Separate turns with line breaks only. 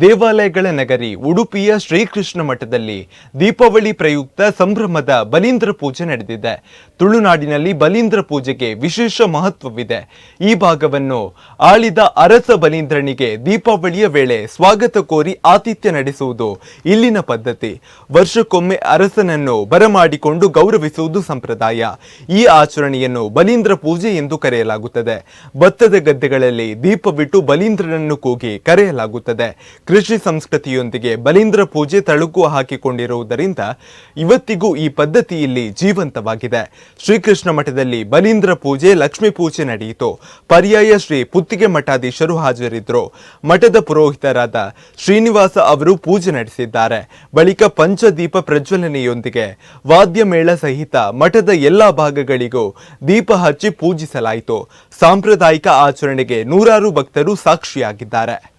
ದೇವಾಲಯಗಳ ನಗರಿ ಉಡುಪಿಯ ಶ್ರೀಕೃಷ್ಣ ಮಠದಲ್ಲಿ ದೀಪಾವಳಿ ಪ್ರಯುಕ್ತ ಸಂಭ್ರಮದ ಬಲೀಂದ್ರ ಪೂಜೆ ನಡೆದಿದೆ. ತುಳುನಾಡಿನಲ್ಲಿ ಬಲೀಂದ್ರ ಪೂಜೆಗೆ ವಿಶೇಷ ಮಹತ್ವವಿದೆ. ಈ ಭಾಗವನ್ನು ಆಳಿದ ಅರಸ ಬಲೀಂದ್ರನಿಗೆ ದೀಪಾವಳಿಯ ವೇಳೆ ಸ್ವಾಗತ ಕೋರಿ ಆತಿಥ್ಯ ನಡೆಸುವುದು ಇಲ್ಲಿನ ಪದ್ಧತಿ. ವರ್ಷಕ್ಕೊಮ್ಮೆ ಅರಸನನ್ನು ಬರಮಾಡಿಕೊಂಡು ಗೌರವಿಸುವುದು ಸಂಪ್ರದಾಯ. ಈ ಆಚರಣೆಯನ್ನು ಬಲೀಂದ್ರ ಪೂಜೆ ಎಂದು ಕರೆಯಲಾಗುತ್ತದೆ. ಭತ್ತದ ಗದ್ದೆಗಳಲ್ಲಿ ದೀಪವಿಟ್ಟು ಬಲೀಂದ್ರನನ್ನು ಕೂಗಿ ಕರೆಯಲಾಗುತ್ತದೆ. ಕೃಷಿ ಸಂಸ್ಕೃತಿಯೊಂದಿಗೆ ಬಲೀಂದ್ರ ಪೂಜೆ ತಳುಕು ಹಾಕಿಕೊಂಡಿರುವುದರಿಂದ ಇವತ್ತಿಗೂ ಈ ಪದ್ಧತಿ ಇಲ್ಲಿ ಜೀವಂತವಾಗಿದೆ. ಶ್ರೀಕೃಷ್ಣ ಮಠದಲ್ಲಿ ಬಲೀಂದ್ರ ಪೂಜೆ, ಲಕ್ಷ್ಮೀ ಪೂಜೆ ನಡೆಯಿತು. ಪರ್ಯಾಯ ಶ್ರೀ ಪುತ್ತಿಗೆ ಮಠಾಧೀಶರು ಹಾಜರಿದ್ದರು. ಮಠದ ಪುರೋಹಿತರಾದ ಶ್ರೀನಿವಾಸ ಅವರು ಪೂಜೆ ನಡೆಸಿದ್ದಾರೆ. ಬಳಿಕ ಪಂಚದೀಪ ಪ್ರಜ್ವಲನೆಯೊಂದಿಗೆ ವಾದ್ಯ ಮೇಳ ಸಹಿತ ಮಠದ ಎಲ್ಲಾ ಭಾಗಗಳಿಗೂ ದೀಪ ಹಚ್ಚಿ ಪೂಜಿಸಲಾಯಿತು. ಸಾಂಪ್ರದಾಯಿಕ ಆಚರಣೆಗೆ ನೂರಾರು ಭಕ್ತರು ಸಾಕ್ಷಿಯಾಗಿದ್ದಾರೆ.